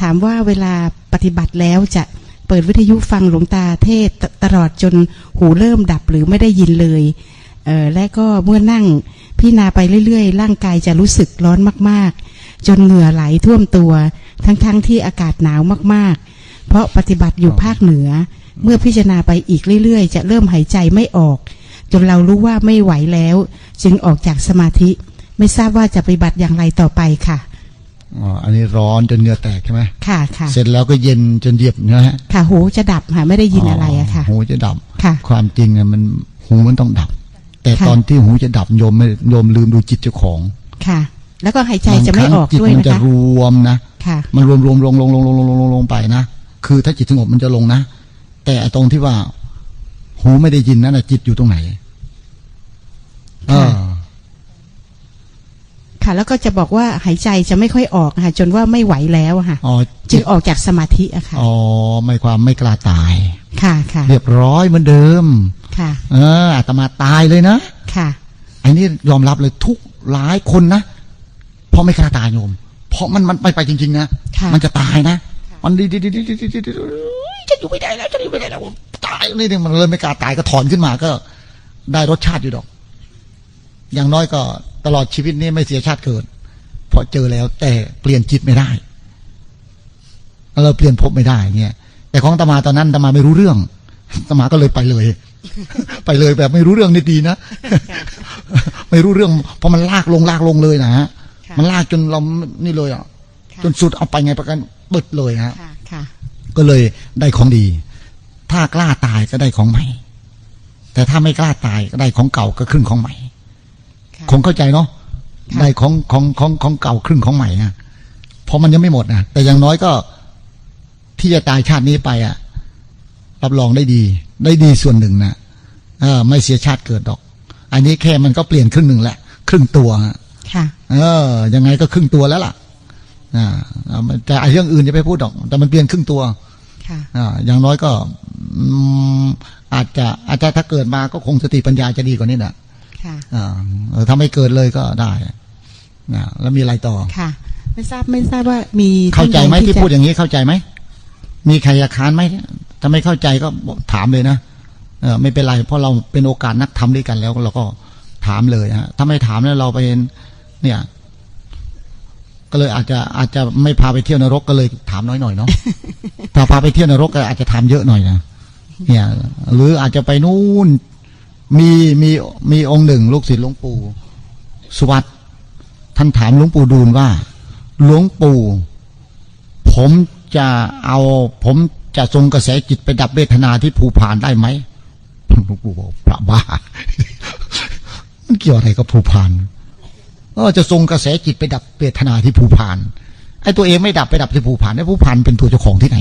ถามว่าเวลาปฏิบัติแล้วจะเปิดวิทยุฟังหลวงตาเทศตตลอดจนหูเริ่มดับหรือไม่ได้ยินเลยเออและก็เมื่อนั่งพิจารณาไปเรื่อยๆ ร่างกายจะรู้สึกร้อนมากๆ จนเหงื่อไหลท่วมตัว ทั้งๆที่อากาศหนาวมากๆ เพราะปฏิบัติอยู่ภาคเหนือ เมื่อพิจารณาไปอีกเรื่อยๆ จะเริ่มหายใจไม่ออก จนเรารู้ว่าไม่ไหวแล้ว จึงออกจากสมาธิ ไม่ทราบว่าจะปฏิบัติอย่างไรต่อไปค่ะ อ๋ออันนี้ร้อนจนเหงื่อแตกใช่ไหมค่ะค่ะ เสร็จแล้วก็เย็นจนเย็บนะฮะค่ะ หูจะดับค่ะ ไม่ได้ยินอะไรอะค่ะ หูจะดับค่ะ ความจริงเนี่ยมันหูมันต้องดับ แต่ตอนที่หูจะดับโยมไม่โยมลืมดูจิตเจ้าของค่ะ แล้วก็หายใจจะไม่ออกด้วยนะคะจิตมันจะรวมนะค่ะมันรวมรวมลงลงลงลงลงลงลงไปนะคือถ้าจิตสงบมันจะลงนะ แต่ตรงที่ว่า หูไม่ได้ยินนั่นแหะจิตอยู่ตรงไหน เออ ค่ะ แล้วก็จะบอกว่าหายใจจะไม่ค่อยออกค่ะ จนว่าไม่ไหวแล้วอะค่ะอ๋อจึงออกจากสมาธิอะค่ะอ๋อไม่ความไม่กล้าตายค่ะค่ะ เรียบร้อยเหมือนเดิม ค่ะ เอออาตมาตายเลยนะค่ะไอ้นี่ยอมรับเลยทุกหลายคนนะเพราะไม่กล้าตายโยม เพราะมันมันไปไปจริงๆนะค่ะมันจะตายนะมันดีดีดีดีดีดีดีจะอยู่ไม่ได้แล้วจะอยู่ไม่ได้แล้วตายนี่เนี่ยมันเลยไม่กล้าตายก็ถอนขึ้นมาก็ได้รสชาติอยู่ดอก อย่างน้อยก็ตลอดชีวิตนี้ไม่เสียชาติเกิด เพราะเจอแล้วแต่เปลี่ยนจิตไม่ได้ เราเปลี่ยนภพไม่ได้เนี่ยแต่ของตมาตอนนั้นตมาไม่รู้เรื่องตมาก็เลยไปเลย ไปเลยแบบไม่รู้เรื่องนี่ดีนะไม่รู้เรื่องเพราะมันลากลงลากลงเลยนะฮะค่ะมันลากจนเรานี่เลยอะค่ะจนสุดเอาไปไงประกันเบิดเลยฮะค่ะค่ะก็เลยได้ของดี ถ้ากล้าตายก็ได้ของใหม่ แต่ถ้าไม่กล้าตายก็ได้ของเก่าก็ครึ่งของใหม่ ค่ะคงเข้าใจเนาะค่ะได้ของของของของเก่าครึ่งของใหม่นะเพราะมันยังไม่หมดนะแต่อย่างน้อยก็ที่จะตายชาตินี้ไปอะรับรองได้ดี ได้ดีส่วนหนึ่งนะเออ ไม่เสียชาติเกิดดอก อันนี้แค่มันก็เปลี่ยนครึ่งหนึ่งแหละ ครึ่งตัวฮะค่ะ เออ ยังไงก็ครึ่งตัวแล้วล่ะอ่าเอามันแต่ไอ้เรื่องอื่นจะไปพูดดอก แต่มันเปลี่ยนครึ่งตัวค่ะอ่าอย่างน้อยก็อืมอาจจะอาจจะถ้าเกิดมาก็คงสติปัญญาจะดีกว่านี้นะ ค่ะอ่าเออถ้าไม่เกิดเลยก็ได้นะแล้วมีอะไรต่อค่ะ ไม่ทราบไม่ทราบว่ามีเข้าใจไหมท่นที่จะพูดอย่างนี้เข้าใจไหมมีใครอยากค้านไหมถ้าไม่เข้าใจก็บอกถามเลยนะเออไม่เป็นไร เพราะเราเป็นโอกาสนักทำด้วยกันแล้วเราก็ถามเลยฮะถ้าไม่ถามแล้วเราไปเนี่ย ก็เลยอาจจะอาจจะไม่พาไปเที่ยวนรกก็เลยถามน้อยหน่อยเนาะถ้าพาไปเที่ยวนรกก็อาจจะถามเยอะหน่อยนะเนี่ย หรืออาจจะไปนู่น มีมีมีองค์หนึ่งลูกศิษย์หลวงปู่สุวัตท่านถามหลวงปู่ดูลว่า หลวงปู่ ผมจะเอา ผมจะทรงกระแสจิตไปดับเวทนาที่ภูผานได้ไหมหลวงปู่บอกพระบ้า มันเกี่ยวอะไรกับภูผานเออจะทรงกระแสจิตไปดับเวทนาที่ภูผาน ไอ้ตัวเองไม่ดับไปดับที่ภูผานไอ้ภูผานเป็นตัวเจ้าของที่ไหน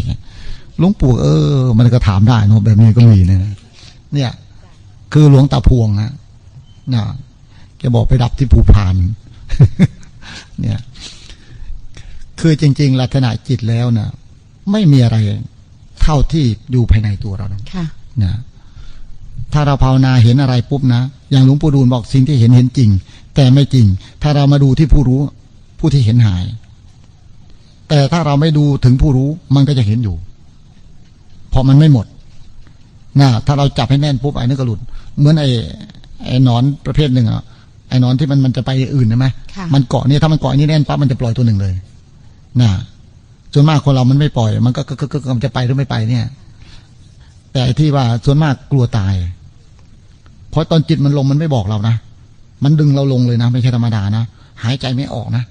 หลวงปู่เออ มันก็ถามได้นะแบบนี้ก็มีนะเนี่ย คือหลวงตาพวงนะนะแกบอกไปดับที่ภูผาน เนี่ย คือจริง ๆ ลักษณะจิตแล้วนะไม่มีอะไรเท่าที่อยู่ภายในตัวเรานะค่ะนะถ้าเราภาวนาเห็นอะไรปุ๊บนะ อย่างหลวงปู่ดูลบอกสิ่งที่เห็นเห็นจริง แต่ไม่จริง ถ้าเรามาดูที่ผู้รู้ ผู้ที่เห็นหาย แต่ถ้าเราไม่ดูถึงผู้รู้มันก็จะเห็นอยู่เพราะมันไม่หมด นะถ้าเราจับให้แน่นปุ๊บไอ้นั่นก็หลุด เหมือนไอ้ไอ้หนอนประเภทหนึ่งอะไอ้หนอนที่มันมันจะไปอื่นใช่ไหมค่ะมันเกาะเนี่ยถ้ามันเกาะอันนี้แน่นปั๊บมันจะปล่อยตัวหนึ่งเลยนะส่วนมากคนเรามันไม่ปล่อย มันก็ก็ก็ก็ก็มันจะไปหรือไม่ไปเนี่ย แต่ไอ้ที่ว่าส่วนมากกลัวตาย เพราะตอนจิตมันลงมันไม่บอกเรานะมันดึงเราลงเลยนะ ไม่ใช่ธรรมดานะหายใจไม่ออกนะ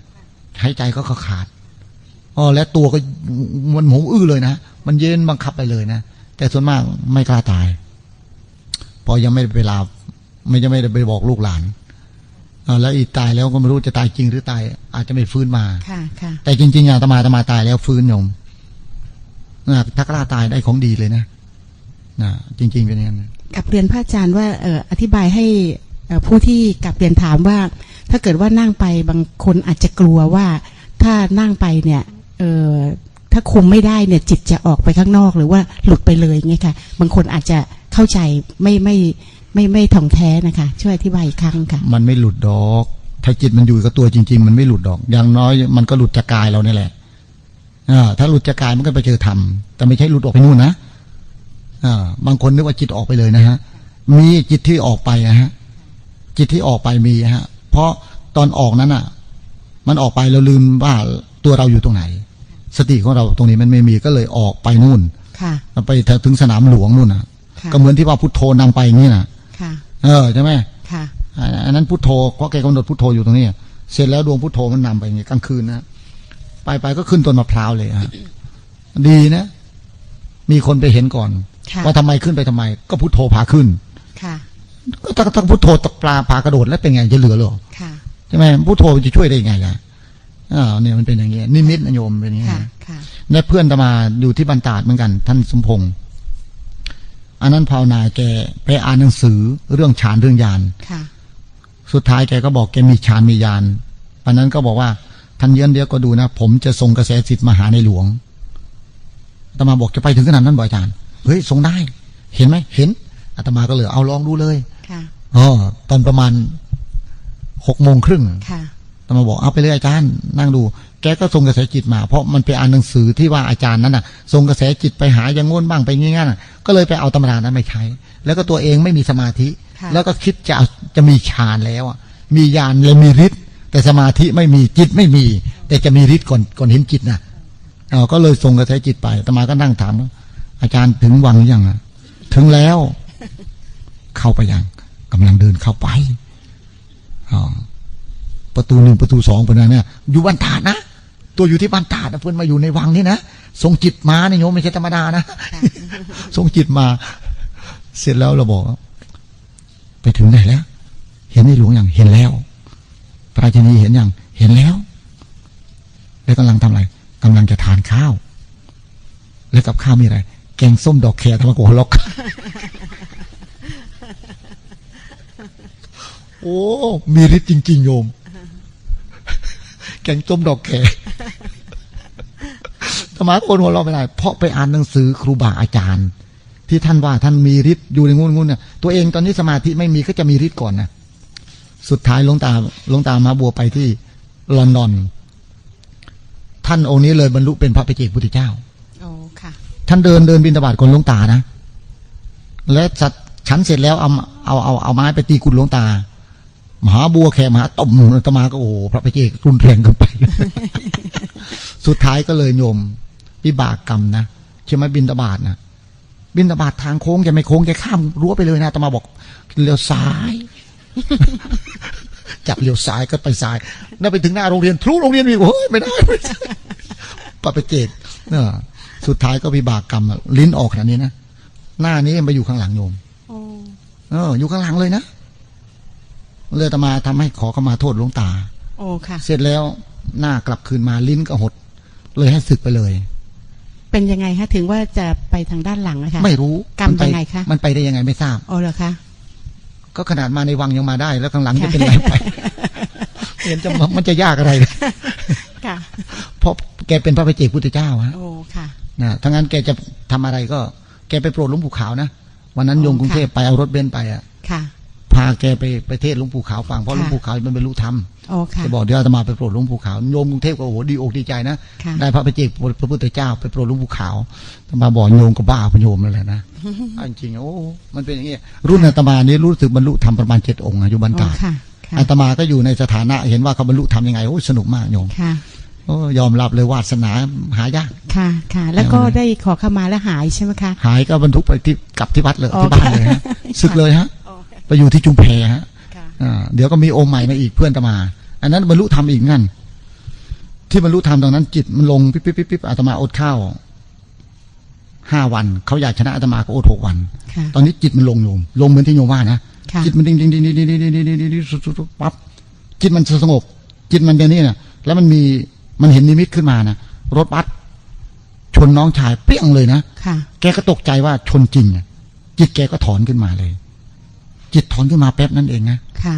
หายใจก็ขาดอ๋อและตัวก็มันหมูอื้อเลยนะมันเย็นบังคับไปเลยนะ แต่ส่วนมากไม่กล้าตายเพอยังไม่ได้ไปลาไม่จะไม่ได้ไปบอกลูกหลานอ่าแล้วอีกตายแล้วก็ไม่รู้จะตายจริงหรือตาย อาจจะไม่ฟื้นมาค่ะค่ะแต่จริงๆอะตมาตมาตายแล้วฟื้นโยมนะถ้ากล้าตายได้ของดีเลยนะนะจริง ๆเป็นอย่างนั้นกับเรียนพระอาจารย์ว่าเอ่ออธิบายให้เอ่อผู้ที่กับเรียนถามว่า ถ้าเกิดว่านั่งไปบางคนอาจจะกลัวว่า ถ้านั่งไปเนี่ยเอ่อ ถ้าคุมไม่ได้เนี่ยจิตจะออกไปข้างนอกหรือว่าหลุดไปเลยเงี้ยค่ะ บางคนอาจจะเข้าใจไม่ไม่ไม่ไม่ถ่องแท้นะคะ ช่วยอธิบายอีกครั้งค่ะ มันไม่หลุดดอก ถ้าจิตมันอยู่กับตัวจริง ๆ มันไม่หลุดดอก อย่างน้อยมันก็หลุดจากกายเราเนี่ยแหละถ้าหลุดจากกายมันก็ไปเจอธรรม แต่ไม่ใช่หลุดออกไปนู่นนะอบางคนนึกว่าจิตออกไปเลยนะฮะ มีจิตที่ออกไปนะฮะ จิตที่ออกไปมีฮะ เพราะตอนออกนั้นอะ มันออกไปเราลืมว่าตัวเราอยู่ตรงไหน สติของเราตรงนี้มันไม่มีก็เลยออกไปนู่นค่ะไปถึงสนามหลวงนู่นนะค่ะก็เหมือนที่ว่าพุทโธนำไปอย่างนี้นะค่ะ เออใช่ไหมค่ะอ่าอันนั้นพุทโธเพราะแกกำหนดพุทโธอยู่ตรงนี้เสร็จแล้วดวงพุทโธมันนำไปอย่างนี้กลางคืนนะไปไปก็ขึ้นต้นมะพร้าวเลยฮะดีนะ มีคนไปเห็นก่อนค่ะว่าทำไมขึ้นไปทำไม ก็พุทโธพาขึ้นค่ะก็ถ้าถ้าพุทโธตกปลาพากระโดดแล้วเป็นไงจะเหลือเหรอค่ะใช่ไหมพุทโธมันจะช่วยได้ยังไงล่ะ อ่าเนี่ยมันเป็นอย่างเงี้ยนิมิตนะโยมเป็นอย่างเงี้ยค่ะค่ะในเพื่อนตมาอยู่ที่บรรดาดเหมือนกัน ท่านสมพงษ์อันนั้นภาวนาแกไปอ่านหนังสือเรื่องฌานเรื่องญาณค่ะ สุดท้ายแกก็บอกแกมีฌานมีญาณอันนั้นก็บอกว่าท่านเยือนเดียวก็ดูนะ ผมจะส่งกระแสจิตมาหาในหลวงอาตมาบอกจะไปถึงขนาดนั้นบ่อยอาจารย์เฮ้ยส่งได้ เห็นไหมเห็นอาตมาก็เลยเอาลองดูเลย ค่ะอ๋อตอนประมาณหกโมงครึ่งค่ะอา ตมาบอกเอาไปเลยอาจารย์ นั่งดู แกก็ส่งกระแสจิตมา เพราะมันไปอ่านหนังสือที่ว่าอาจารย์นั้นน่ะส่งกระแสจิตไปหาอย่างง้นบ้างไปงี้งั้นน่ะก็เลยไปเอาตำรานั้นมาใช้ แล้วก็ตัวเองไม่มีสมาธิค่ะแล้วก็คิดจะเอาจะมีฌานแล้วอะมีญาณเลยมีฤทธิ์แต่สมาธิไม่มีจิตไม่มี แต่จะมีฤทธิ์ก่อนก่อนเห็นจิตนะเอาก็เลยส่งกระแสจิตไปอาตมาก็นั่งถามว่าอาจารย์ถึงวังหรือยังอะ ถึงแล้ว เข้าไปยังกำลังเดินเข้าไปอ๋อ ประตูหนึ่งประตูสองเป็นอะไรเนี่ยอยู่บ้านตาดนะ ตัวอยู่ที่บ้านตาดนะเพื่อนมาอยู่ในวังนี่นะส่งจิตมาเนี่ยโยมไม่ใช่ธรรมดานะส่งจิตมา เสร็จแล้วเราบอกว่าไปถึงไหนแล้ว เห็นในหลวงอย่างเห็นแล้วพระราชินีเห็นอย่างเห็นแล้ว แล้วกำลังทำอะไรกำลังจะทานข้าว แล้วกับข้าวมีอะไร แกงส้มดอกแครทำมาโกหลอกโอ้ มีฤทธิ์จริง ๆ โยม แกงส้มดอกแครธรรมะคนหัวเราะไม่ได้ เพราะไปอ่านหนังสือครูบาอาจารย์ ที่ท่านว่าท่านมีฤทธิ์อยู่ในงูนงูนเนี่ยตัวเองตอนนี้สมาธิไม่มีก็จะมีฤทธิ์ก่อนนะสุดท้ายหลวงตาหลวงตามาบัวไปที่ลอนดอน ท่านองค์นี้เลยบรรลุเป็นพระปเจกพุทธเจ้าโอ้ค่ะ ท่านเดินเดินบินตบาทคนหลวงตานะ และจัดฉันเสร็จแล้วเอาเอาเอาเอาไม้ไปตีกุดหลวงตา มหาบัวแขมหาตบอาตมาก็โอ้โหพระปเจกรุนแรงเกันไป สุดท้ายก็เลยโยมวิบากกรรมนะใช่ไหมบินตบาทนะบินตบาททางโค้งแกไม่โค้งแกข้ามรั้วไปเลยนะอาตมาบอกเลี้ยวซ้าย จับเลี้ยวซ้ายก็ไปซ้ายนั่นไปถึงหน้าโรงเรียนทะลุโรงเรียนอีกโอ้ยไม่ได้ไม่ได้ปะไปเจกเนอะสุดท้ายก็วิบากกรรมอะลิ้นออกขนาดนี้นะหน้านี้ไปอยู่ข้างหลังโยมโอ้เออ อยู่ข้างหลังเลยนะ เลยอาตมาทำให้ขอเข้ามาโทษหลวงตา โอ้ค่ะ เสร็จแล้วหน้ากลับคืนมาลิ้นก็หด เลยให้ศึกไปเลย เป็นยังไงคะถึงว่าจะไปทางด้านหลังนะคะไม่รู้กรรมนปยังไงคะมันไปได้ยังไงไม่ทราบโอ้เหรอคะก็ขนาดมาในวังยังมาได้ แล้วข้างหลังจะค่ะเป็นไรไปเห็นจะมันจะยากอะไรเลยค่ะเพราะแกเป็นพระพเจกพุทธเจ้าฮะโอ้ค่ะนะถ้างั้นแกจะทำอะไรก็ แกไปโปรดหลวงปู่ขาวนะวันนั้นอ๋อโยมกรุงเทพค่ะไปเอารถเบนซ์ไปอะค่ะ พาแกไปไปเทศน์หลวงปู่ขาวฟังเพราะค่ะหลวงปู่ขาวมันบรรลุธรรมโอ้ค่ะจะบอกเดี๋ยวอาตมาไปโปรดหลวงปู่ขาวโยมกรุงเทพก็โอ้โหดีอกดีใจนะค่ะได้พระพเจกพระพุทธเจ้าไปโปรดหลวงปู่ขาวอาตมาบอกโยมก็บ้าพะโยมนั่นแหละนะเอาจริงๆโอ้มันเป็นอย่างนี้รุ่นอาตมานี้รู้สึกบรรลุธรรมประมาณเจ็ดองค์นะอยู่บรรโอ้ดาดค่ะค่ะอาตมาก็อยู่ในสถานะเห็นว่าเขาบรรลุธรรมยังไงโอ้ยสนุกมากโยมค่ะโอ้ยอมรับเลยวาสนาหายากค่ะค่ะ แล้วก็เอาเลยได้ขอเข้ามาแล้วหายใช่ไหมคะ หายก็บรรทุกไปที่กลับที่วัดเลยอ๋อที่บ้านเลยฮะค่ะศึกเลยฮะโอ้ ไปอยู่ที่จุมแพฮะค่ะอ่าเดี๋ยวก็มีองค์ใหม่มาอีกเพื่อนตมา อันนั้นบรรลุธรรมอีกงั้น ที่บรรลุธรรมตรงนั้น จิตมันลงปิ๊บปิ๊บปิ๊บปิ๊บอาตมาอดข้าวห้าวันเขาอยากชนะอาตมาก็อดหกวันค่ะตอนนี้จิตมันลงโยม ลงเหมือนที่โยมว่านะค่ะจิตมันดิ่งดิ่งดิ่งดิ่งดิ่งดิ่งดิ่งดิ่งดิ่งดิ่งสุดสุดสุดปั๊บจิตมันสงบ จิตมันเดี๋ยวนี้นะแล้วมันมีมันเห็นนิมิตขึ้นมานะรถบัสชนน้องชายเปรี้ยงเลยนะค่ะแกก็ตกใจว่าชนจริงอะจิตแกก็ถอนขึ้นมาเลย จิตถอนขึ้นมาแป๊บนั่นเองนะค่ะ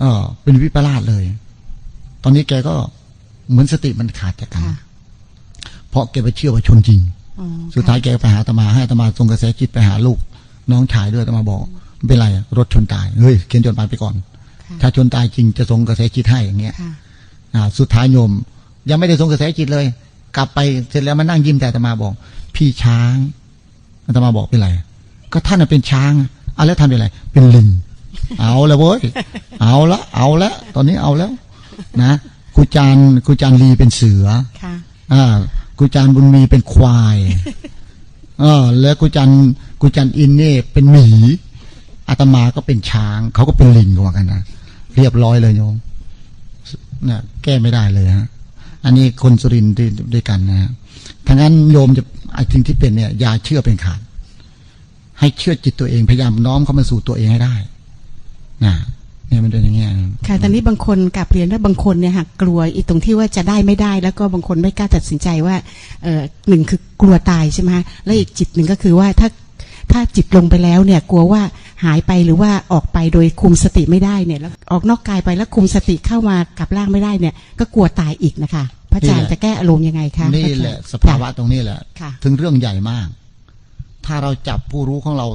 เออเป็นวิปลาสเลย ตอนนี้แกก็เหมือนสติมันขาดจากกันค่ะเพราะแกไปเชื่อว่าชนจริงอ๋อสุดท้ายแกก็ไปหาอาตมาให้อาตมาส่งกระแสจิตไปหาลูก น้องชายด้วยอาตมาบอกไม่เป็นไรอะรถชนตายเฮ้ยเขียนจดหมายไปก่อนค่ะถ้าชนตายจริงจะส่งกระแสจิตให้อย่างเงี้ยค่ะอ่าสุดท้ายโยม ยังไม่ได้ส่งกระแสจิตเลย กลับไปเสร็จแล้วมานั่งยิ้มแต่อาตมาบอก พี่ช้างอาตมาบอกเป็นไรก็ท่านน่ะเป็นช้าง อะแล้วท่านเป็นอะไรเป็นลิง เอาละเว้ย เอาละเอาละตอนนี้เอาแล้ว นะครูจานครูจานลีเป็นเสือค่ะอ่าครูจานบุญมีเป็นควายอ่าแล้วครูจานครูจานอินนี่เป็นหมีอาตมาก็เป็นช้าง เขาก็เป็นลิงกว่ากันนะเรียบร้อยเลยโยมเนี่ยแก้ไม่ได้เลยฮะอันนี้คนสุรินทร์ด้วยด้วยกันนะฮะทั้งนั้นโยมจะไอ้สิ่งที่เป็นเนี่ยอย่าเชื่อเป็นขาด ให้เชื่อจิตตัวเองพยายามน้อมเข้ามาสู่ตัวเองให้ได้นะเนี่ยมันเป็นอย่างเงี้ยค่ะตอนนี้บางคนกลับเรียนว่าบางคนเนี่ยค่ะกลัวอีตรงที่ว่าจะได้ไม่ได้ แล้วก็บางคนไม่กล้าตัดสินใจว่าเออหนึ่งคือกลัวตายใช่ไหมคะและอีกจิตหนึ่งก็คือว่าถ้าถ้าจิตลงไปแล้วเนี่ยกลัวว่าหายไปหรือว่าออกไปโดยคุมสติไม่ได้เนี่ยแล้วออกนอกกายไปแล้วคุมสติเข้ามากลับร่างไม่ได้เนี่ย ก็กลัวตายอีกนะคะ พระอาจารย์จะแก้อารมณ์ยังไงคะนี่พรอาจารย์แหละสภาวะตรงนี้แหละค่ะถึงเรื่องใหญ่มาก ถ้าเราจับผู้รู้ของเรา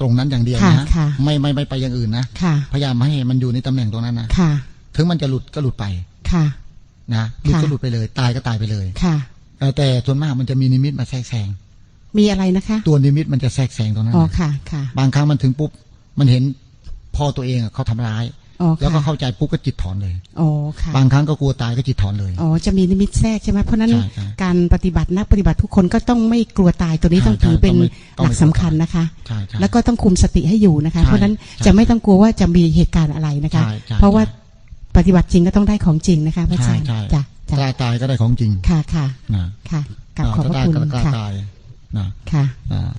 ตรงนั้นอย่างเดียวค่ะนะค่ะไม่ไม่ไม่ไปอย่างอื่นนะค่ะพยายามให้มันอยู่ในตำแหน่งตรงนั้นนะค่ะถึงมันจะหลุดก็หลุดไปค่ะ นะหลุดค่ะก็หลุดไปเลย ตายก็ตายไปเลยค่ะแต่แต่ส่วนมากมันจะมีนิมิตมาแทรกแซงมีอะไรนะคะ ตัวนิมิตมันจะแทรกแซงตรงนั้นอ๋อนะค่ะค่ะ บางครั้งมันถึงปุ๊บมันเห็นพ่อตัวเองอะเขาทำร้ายอ๋อ แล้วก็ค่ะเข้าใจปุ๊บก็จิตถอนเลยอ๋อค่ะบางครั้งก็กลัวตายก็จิตถอนเลยอ๋อจะมีนิมิตแทรกใช่ไหมเพราะฉะนั้นใช่ใช่การปฏิบัตินักปฏิบัติทุกคนก็ต้องไม่กลัวตายตัวนี้ใช่ต้องถือเป็นใช่ต้องไม่หลักสำคัญนะคะใช่ใช่แล้วก็ต้องคุมสติให้อยู่นะคะใช่เพราะฉะนั้นใช่จะไม่ต้องกลัวว่าจะมีเหตุการณ์อะไรนะคะใช่ใช่เพราะว่าใช่ปฏิบัติจริงก็ต้องได้ของจริงนะคะพระอาใช่จารย์ใช่จ้ะกจ้ะล้าตายก็ได้ของจริงค่ะค่ะนะค่ะกลับขอบพระกล้าคุณกล้าค่ะตายนะค่ะอ่า